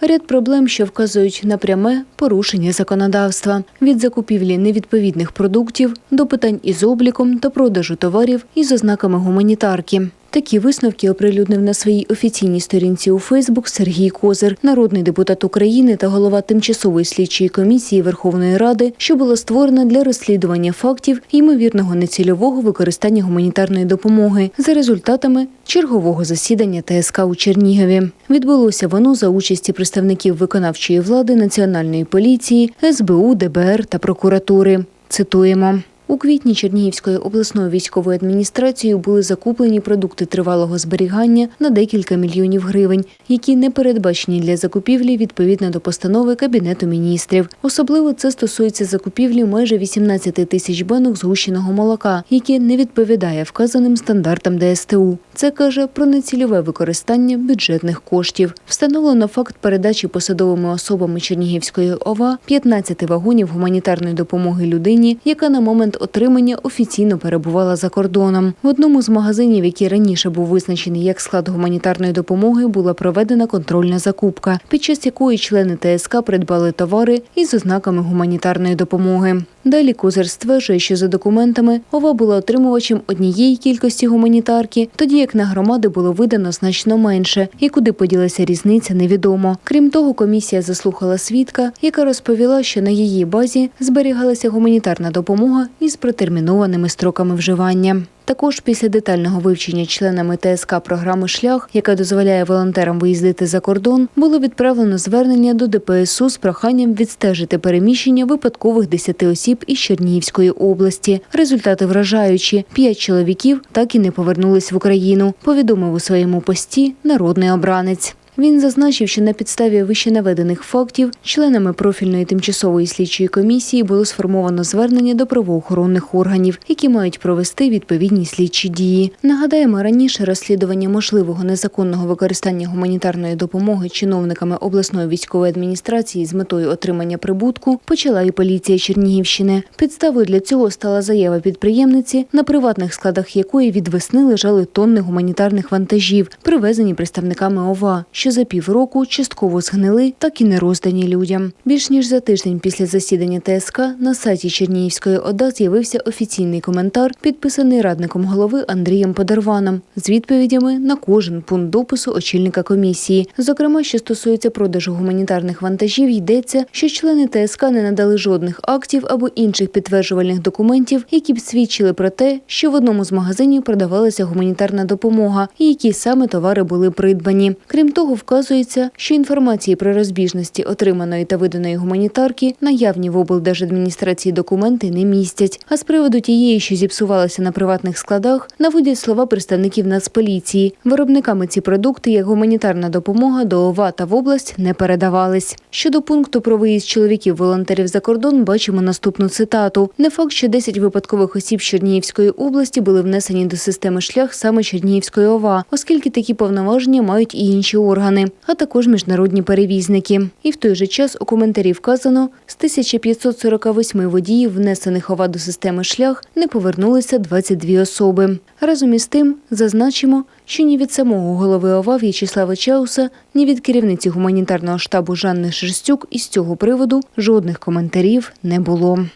Ряд проблем, що вказують на пряме порушення законодавства від закупівлі невідповідних продуктів до питань із обліком та продажу товарів із ознаками гуманітарки. Такі висновки оприлюднив на своїй офіційній сторінці у Фейсбук Сергій Козир, народний депутат України та голова тимчасової слідчої комісії Верховної Ради, що була створена для розслідування фактів ймовірного нецільового використання гуманітарної допомоги за результатами чергового засідання ТСК у Чернігові. Відбулося воно за участі представників виконавчої влади, національної поліції, СБУ, ДБР та прокуратури. Цитуємо. У квітні Чернігівською обласною військовою адміністрацією були закуплені продукти тривалого зберігання на декілька мільйонів гривень, які не передбачені для закупівлі відповідно до постанови Кабінету міністрів. Особливо це стосується закупівлі майже 18 тисяч банок згущеного молока, яке не відповідає вказаним стандартам ДСТУ. Це каже про нецільове використання бюджетних коштів. Встановлено факт передачі посадовими особами Чернігівської ОВА 15 вагонів гуманітарної допомоги людині, яка на момент отримання офіційно перебувала за кордоном. В одному з магазинів, який раніше був визначений як склад гуманітарної допомоги, була проведена контрольна закупка, під час якої члени ТСК придбали товари із ознаками гуманітарної допомоги. Далі Козир стверджує, що за документами ОВА була отримувачем однієї кількості гуманітарки, тоді як на громади було видано значно менше, і куди поділася різниця, невідомо. Крім того, комісія заслухала свідка, яка розповіла, що на її базі зберігалася гуманітарна допомога із протермінованими строками вживання. Також після детального вивчення членами ТСК програми Шлях, яка дозволяє волонтерам виїздити за кордон, було відправлено звернення до ДПСУ з проханням відстежити переміщення випадкових 10 осіб із Чернігівської області. Результати вражаючі: п'ять чоловіків так і не повернулись в Україну. Повідомив у своєму пості народний обранець. Він зазначив, що на підставі вищенаведених фактів членами профільної тимчасової слідчої комісії було сформовано звернення до правоохоронних органів, які мають провести відповідні слідчі дії. Нагадаємо, раніше розслідування можливого незаконного використання гуманітарної допомоги чиновниками обласної військової адміністрації з метою отримання прибутку почала і поліція Чернігівщини. Підставою для цього стала заява підприємниці, на приватних складах якої від весни лежали тонни гуманітарних вантажів, привезені представниками ОВА що за півроку частково згнили, так і не роздані людям. Більш ніж за тиждень після засідання ТСК на сайті Чернігівської ОДА з'явився офіційний коментар, підписаний радником голови Андрієм Подарваном, з відповідями на кожен пункт допису очільника комісії. Зокрема, що стосується продажу гуманітарних вантажів, йдеться, що члени ТСК не надали жодних актів або інших підтверджувальних документів, які б свідчили про те, що в одному з магазинів продавалася гуманітарна допомога і які саме товари були придбані. Крім того, вказується, що інформації про розбіжності отриманої та виданої гуманітарки наявні в облдержадміністрації документи не містять. А з приводу тієї, що зіпсувалася на приватних складах, наводять слова представників Нацполіції. Виробниками ці продукти, як гуманітарна допомога до ОВА та в область не передавались. Щодо пункту про виїзд чоловіків-волонтерів за кордон, бачимо наступну цитату: не факт, що 10 випадкових осіб Чернігівської області були внесені до системи шлях саме Чернігівської ОВА, оскільки такі повноваження мають і інші органи, а також міжнародні перевізники. І в той же час у коментарі вказано, з 1548 водіїв, внесених ОВА до системи шлях, не повернулися 22 особи. Разом із тим зазначимо, що ні від самого голови ОВА В'ячеслава Чауса, ні від керівниці гуманітарного штабу Жанни Шерстюк із цього приводу жодних коментарів не було.